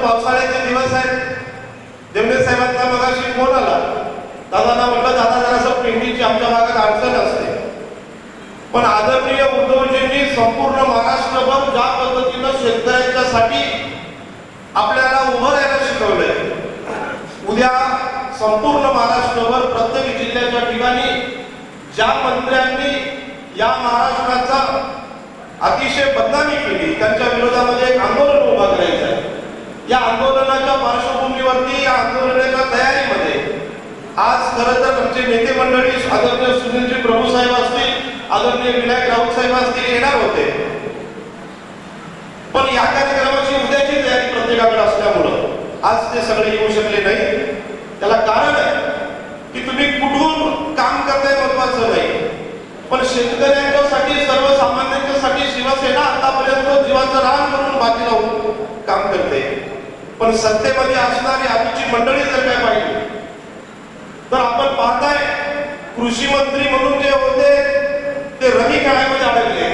पावसाळ्याचे दिवस आहेत. देवणे साहेबांचा मगाशी फोन आला. दादांना म्हटलं दादा जरासं पिंडीची आमच्या भागात अडचण असते. पण आदरणीय उद्धवजींनी संपूर्ण महाराष्ट्रभर ज्या पद्धतीनं शेतकऱ्यांच्यासाठी आपल्याला उभं राहायला शिकवलंय उद्या संपूर्ण महाराष्ट्रभर प्रत्येक जिल्ह्याच्या ठिकाणी ज्या मंत्र्यांनी या महाराष्ट्राचा अतिशय बदनामी केली त्यांच्या विरोधामध्ये एक आंदोलन उभा करायचं आहे या आंदोलनाच्या पार्श्वभूमीवरती या आंदोलनाच्या तयारीमध्ये आज खरं तर आमचे नेते मंडळी आदरणीय सुनीलजी प्रभू साहेब असतील आदरणीय विनायक राऊत साहेब असतील येणार होते. पण या कार्यक्रमाची उद्याची तयारी प्रत्येकाकडे असल्यामुळं आज ते सगळे येऊ शकले नाही. त्याला कारण आहे की तुम्ही कुठून काम करताय महत्वाचं नाही. पण शेतकऱ्यांच्यासाठी सर्वसामान्यांच्यासाठी शिवसेना आतापर्यंत जीवाचं रान म्हणून बाकी लावून काम करते. पण सत्तेमध्ये असणारी आजची मंडळी जर काय पाहिजे तर आपण पाहताय कृषी मंत्री म्हणून जे होते ते रवी काळामध्ये अडकले.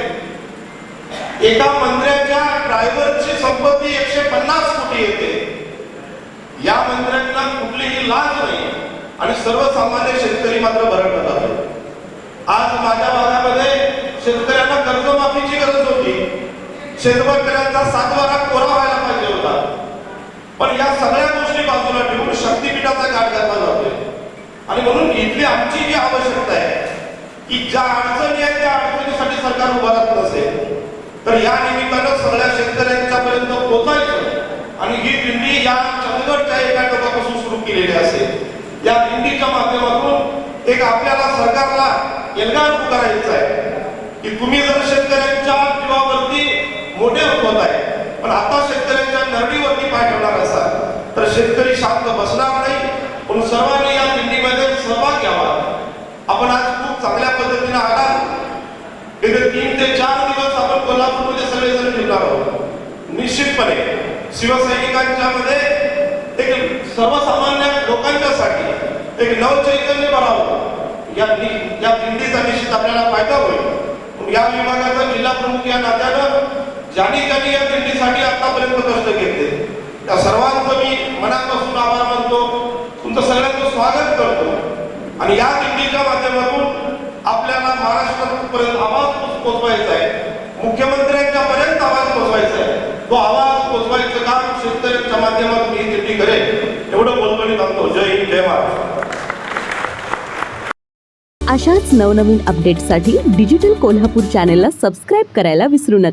एका मंत्र्याच्या ड्रायव्हरची संपत्ती एकशे पन्नास कोटी येते. या मंत्र्यांना कुठलीही लाज नाही आणि सर्वसामान्य शेतकरी मात्र भरडला जातो आज माझ्या भागामध्ये शेतकऱ्यांना कर्जमाफीची गरज होती. शेतकऱ्यांचा सातवारा कोरा व्हायला पण या सगळ्या गोष्टी बाजूला ठेवून शक्तीपीठाचा गाठ घातला जातोय. आणि म्हणून इथली आमची जी आवश्यकता आहे की ज्या अडचणी आहेत त्या अडचणीसाठी सरकार उभा राहत नसेल तर या निमित्तानं सगळ्या शेतकऱ्यांच्या पर्यंत पोहोचायचं आणि ही दिंडी या चंदगडच्या एका टोकापासून सुरू केलेली असेल. या दिंडीच्या माध्यमातून एक आपल्याला सरकारला एल्गार करायचा आहे की तुम्ही जर शेतकऱ्यांनी जीवावरती मोठे होत आहे पण आता शेतकऱ्यांच्या नरडीवरती पाय ठेवणार असाल तर शेतकरी शांत बसणार नाही पण सर्वांनी या दिंडीमध्ये सहभाग घ्यावा. आपण आज खूप चांगल्या पद्धतीने आला गेले तीन ते चार दिवस आपण कोल्हापूरमध्ये सगळेजण फिरणार आहोत. निश्चितपणे शिवसैनिकांच्या मध्ये एक सर्वसामान्य लोकांच्यासाठी एक नवचैतन्य बनावं या या दिंडीचा निश्चित आपल्याला फायदा होईल. या विभागाचा जिल्हा प्रमुख या नात्यानं ज्यांनी त्यांनी या दिंडीसाठी आतापर्यंत कष्ट घेतले या सर्वांचं मी मनापासून आभार मानतो. तुमचं सगळ्यांचं स्वागत करतो. आणि या दिंडीच्या माध्यमातून आपल्याला महाराष्ट्रापर्यंत आवाज पोचवायचा आहे. मुख्यमंत्र्यांच्या पर्यंत आवाज पोचवायचा आहे. तो आवाज पोचवायचं काम शेतकऱ्यांच्या माध्यमातून ही दिंडी करेल. एवढं बोलतो आणि थांबतो. जय हिंद जय महाराष्ट्र. अशाच नवनवीन अपडेट्ससाठी डिजिटल कोल्हापूर चॅनेलला सबस्क्राईब करायला विसरू नका.